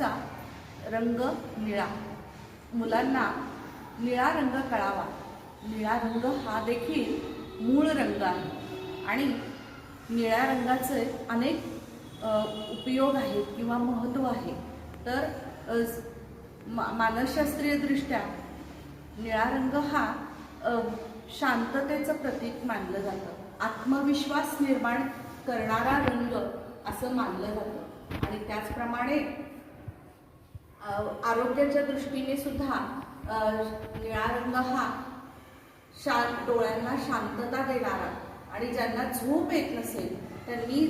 नवरात्रीचा रंग निळा. मुलांना निळा रंग कळावा. निळा रंग हा देखील मूळ रंग आहे. आणि निळ्या रंगाचे अनेक उपयोग आहेत किंवा महत्त्व आहे. तर मा मानसशास्त्रीयदृष्ट्या निळा रंग हा शांततेचं प्रतीक मानलं जातं. आत्मविश्वास निर्माण करणारा रंग असं मानलं जातं. आणि त्याचप्रमाणे आरोग्याच्या दृष्टीने सुद्धा निळा रंग हा शांत डोळ्यांना शांतता देणारा आणि ज्यांना झोप येत नसेल त्यांनी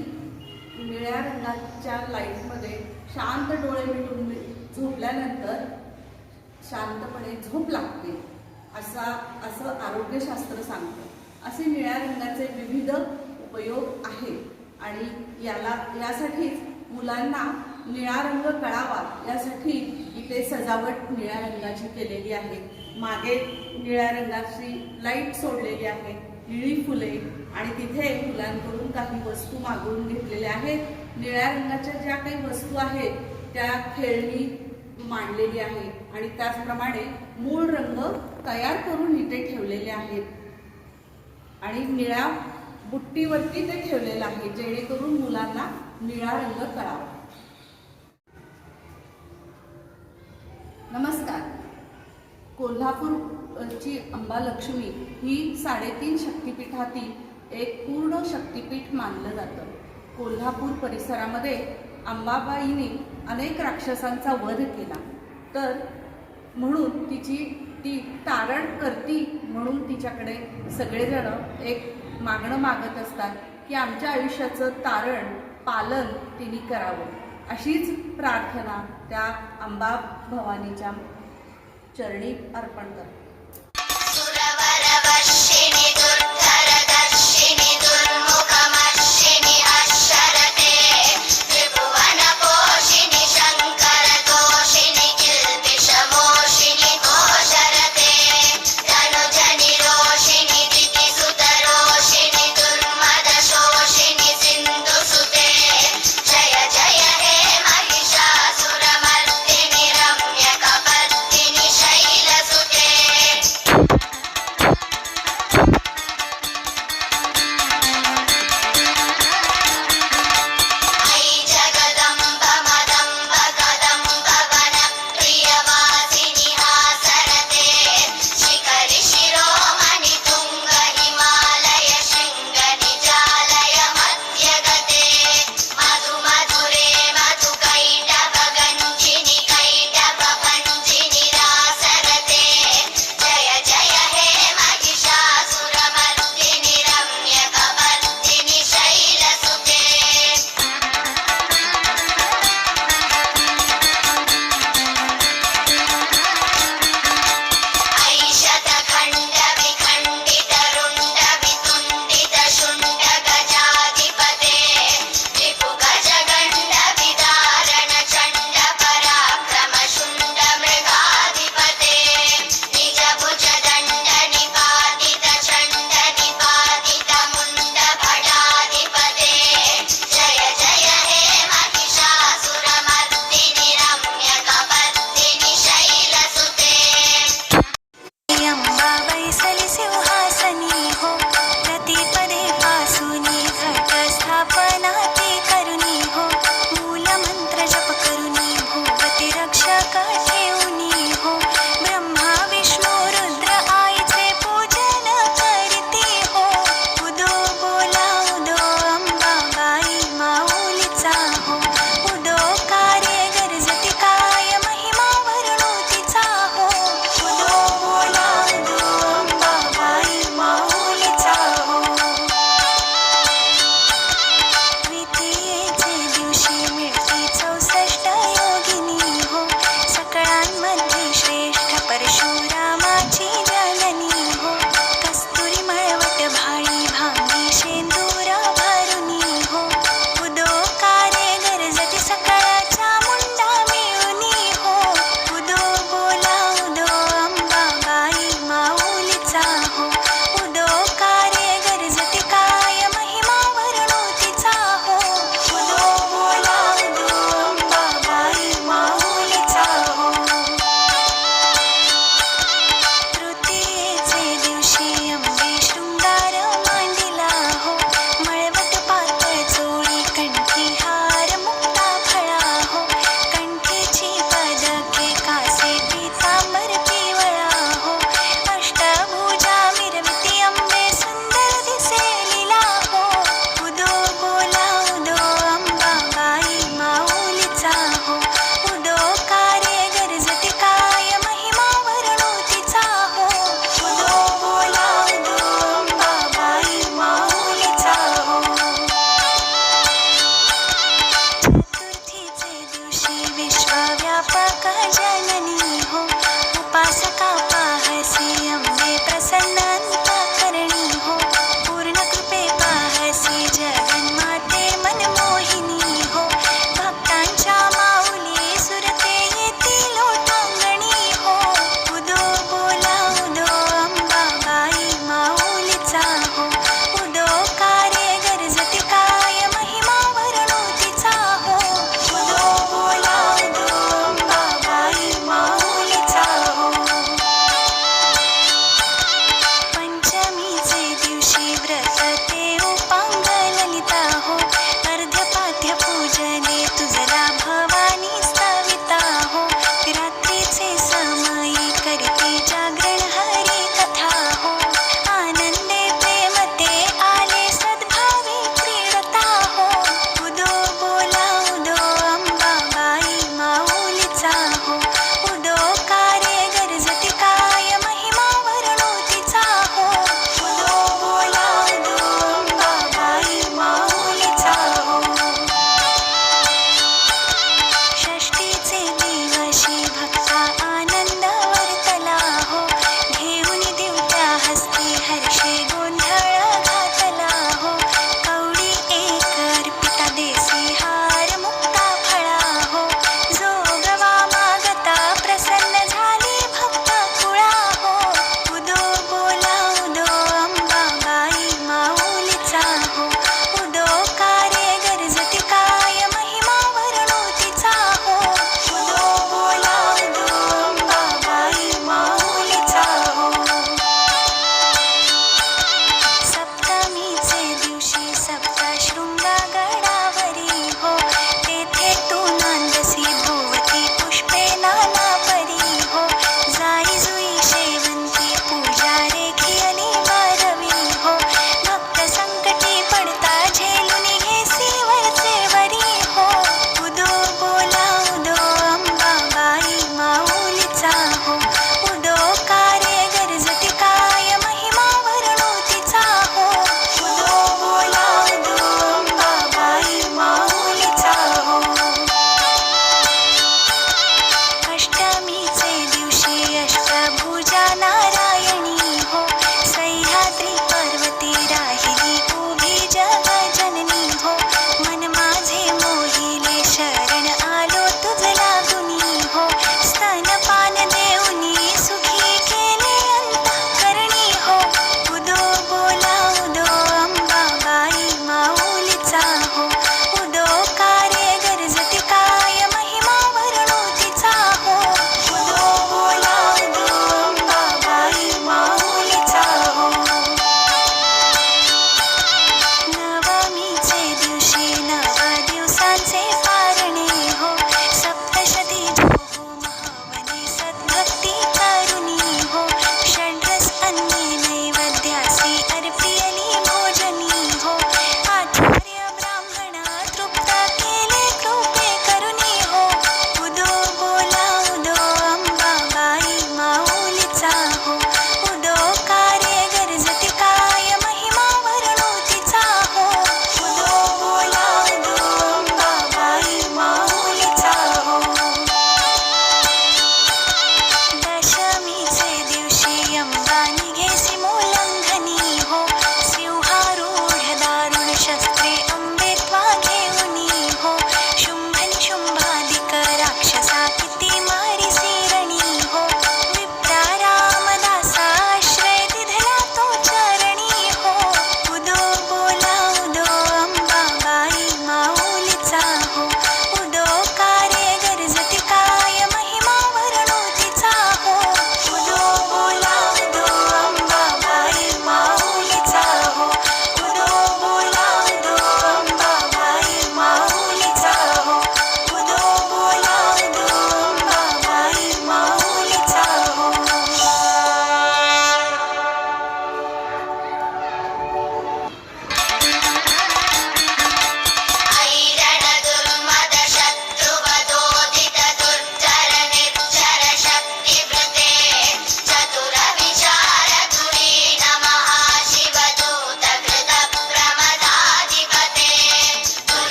निळ्या रंगाच्या लाईटमध्ये शांत डोळे मिटून झोपल्यानंतर शांतपणे झोप लागते. असा असं आरोग्यशास्त्र सांगतं. असे निळ्या रंगाचे विविध उपयोग आहेत आणि याला यासाठीच मुलांना निळा रंग कळावा यासाठी इथे सजावट निळ्या रंगाची केलेली आहे. मागे निळ्या रंगाची लाइट सोडलेली आहे निळी फुले आणि तिथे फुलांकडून काही वस्तू मागवून घेतलेल्या आहेत. निळ्या रंगाच्या ज्या काही वस्तू आहेत त्या खेळणी मांडलेली आहे आणि त्याचप्रमाणे मूळ रंग तयार करून इथे ठेवलेले आहेत. आणि निळ्या बुट्टीवरती ते ठेवलेलं आहे जेणेकरून मुलांना निळा रंग कळावा. नमस्कार. कोल्हापूरची अंबालक्ष्मी ही साडेतीन शक्तिपीठातील एक पूर्ण शक्तिपीठ मानलं जातं. कोल्हापूर परिसरामध्ये अंबाबाईने अनेक राक्षसांचा वध केला. तर म्हणून तिची ती तारण करती म्हणून तिच्याकडे सगळेजण एक मागणं मागत असतात की आमच्या आयुष्याचं तारण पालन तिने करावं. अशीच प्रार्थना त्या अंबा भवानीच्या चरणी अर्पण करतो.